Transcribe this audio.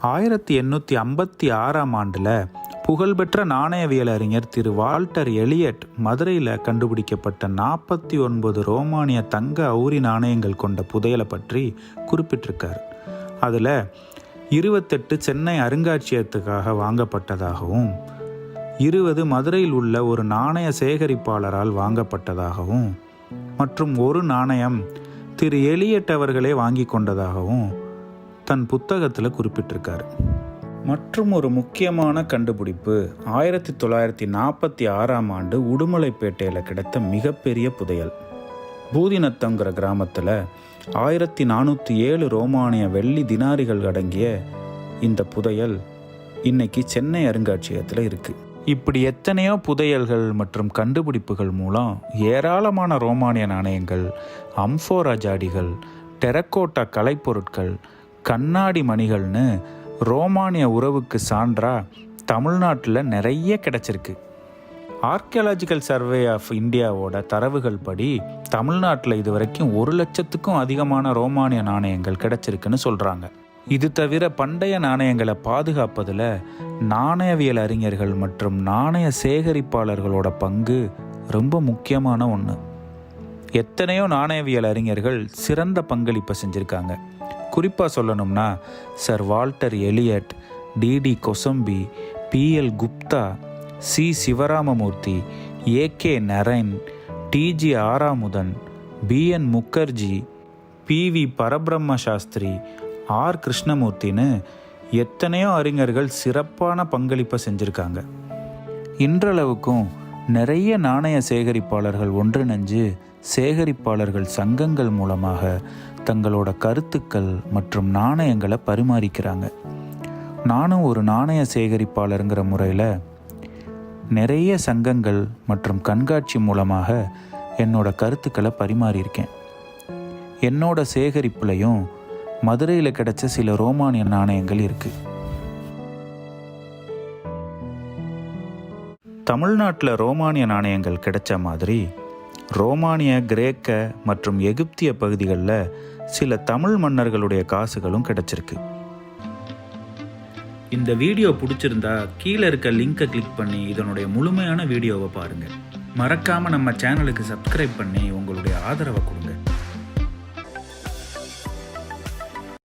ஆயிரத்தி எண்ணூற்றி ஐம்பத்தி ஆறாம் ஆண்டில் புகழ்பெற்ற நாணயவியல் அறிஞர் திரு வால்டர் எலியட் மதுரையில் கண்டுபிடிக்கப்பட்ட நாற்பத்தி ஒன்பது ரோமானிய தங்க அவுரி நாணயங்கள் கொண்ட புதையலை பற்றி குறிப்பிட்டிருக்கார். அதில் இருபத்தெட்டு சென்னை அருங்காட்சியகத்துக்காக வாங்கப்பட்டதாகவும் இருபது மதுரையில் உள்ள ஒரு நாணய சேகரிப்பாளரால் வாங்கப்பட்டதாகவும் மற்றும் ஒரு நாணயம் திரு எலியட் அவர்களே வாங்கி கொண்டதாகவும் தன் புத்தகத்தில் குறிப்பிட்டிருக்காரு. மற்றும் ஒரு முக்கியமான கண்டுபிடிப்பு ஆயிரத்தி தொள்ளாயிரத்தி நாற்பத்தி ஆறாம் ஆண்டு உடுமலைப்பேட்டையில் கிடைத்த மிகப்பெரிய புதையல். பூதினத்தங்கிற கிராமத்தில் ஆயிரத்தி நானூற்றி ஏழு ரோமானிய வெள்ளி தினாரிகள் அடங்கிய இந்த புதையல் இன்னைக்கு சென்னை அருங்காட்சியகத்தில் இருக்கு. இப்படி எத்தனையோ புதையல்கள் மற்றும் கண்டுபிடிப்புகள் மூலம் ஏராளமான ரோமானிய நாணயங்கள் அம்ஃபோரா ஜாடிகள் டெரக்கோட்டா கலைப்பொருட்கள் கண்ணாடி மணிகள்னு ரோமானிய உறவுக்கு சான்றா தமிழ்நாட்டில் நிறைய கிடச்சிருக்கு. ஆர்கியாலஜிக்கல் சர்வே ஆஃப் இந்தியாவோட தரவுகள் படி தமிழ்நாட்டில் இது வரைக்கும் ஒரு லட்சத்துக்கும் அதிகமான ரோமானிய நாணயங்கள் கிடச்சிருக்குன்னு சொல்கிறாங்க இது தவிர பண்டைய நாணயங்களை பாதுகாப்பதில் நாணயவியல் அறிஞர்கள் மற்றும் நாணய சேகரிப்பாளர்களோட பங்கு ரொம்ப முக்கியமான ஒன்று எத்தனையோ நாணயவியல் அறிஞர்கள் சிறந்த பங்களிப்பை செஞ்சுருக்காங்க. குறிப்பாக சொல்லணும்னா sir Walter Elliot D D Kosambi P L Gupta C. Sivaramamurti A K Narain T G Aravamuthan B N Mukherjee P V Parabrahma Sastri R. கிருஷ்ணமூர்த்தின்னு எத்தனையோ அறிஞர்கள் சிறப்பான பங்களிப்பை செஞ்சுருக்காங்க. இன்றளவுக்கும் நிறைய நாணய சேகரிப்பாளர்கள் ஒன்றிணைஞ்சு சேகரிப்பாளர்கள் சங்கங்கள் மூலமாக தங்களோட கருத்துக்கள் மற்றும் நாணயங்களை பரிமாறிக்கிறாங்க. நானும் ஒரு நாணய சேகரிப்பாளருங்கிற முறையில் நிறைய சங்கங்கள் மற்றும் கண்காட்சி மூலமாக என்னோட கருத்துக்களை பரிமாறியிருக்கேன். என்னோட சேகரிப்புலையும் மதுரையில் கிடைச்ச சில ரோமானிய நாணயங்கள் இருக்குது தமிழ்நாட்டில் ரோமானிய நாணயங்கள் கிடைச்ச மாதிரி ரோமானிய கிரேக்க மற்றும் எகிப்திய பகுதிகளில் சில தமிழ் மன்னர்களுடைய காசுகளும் கிடைச்சிருக்கு. இந்த வீடியோ பிடிச்சிருந்தா கீழே இருக்க லிங்கை கிளிக் பண்ணி இதனுடைய முழுமையான வீடியோவை பாருங்கள் மறக்காமல் நம்ம சேனலுக்கு சப்ஸ்கிரைப் பண்ணி உங்களுடைய ஆதரவை கொடுங்க.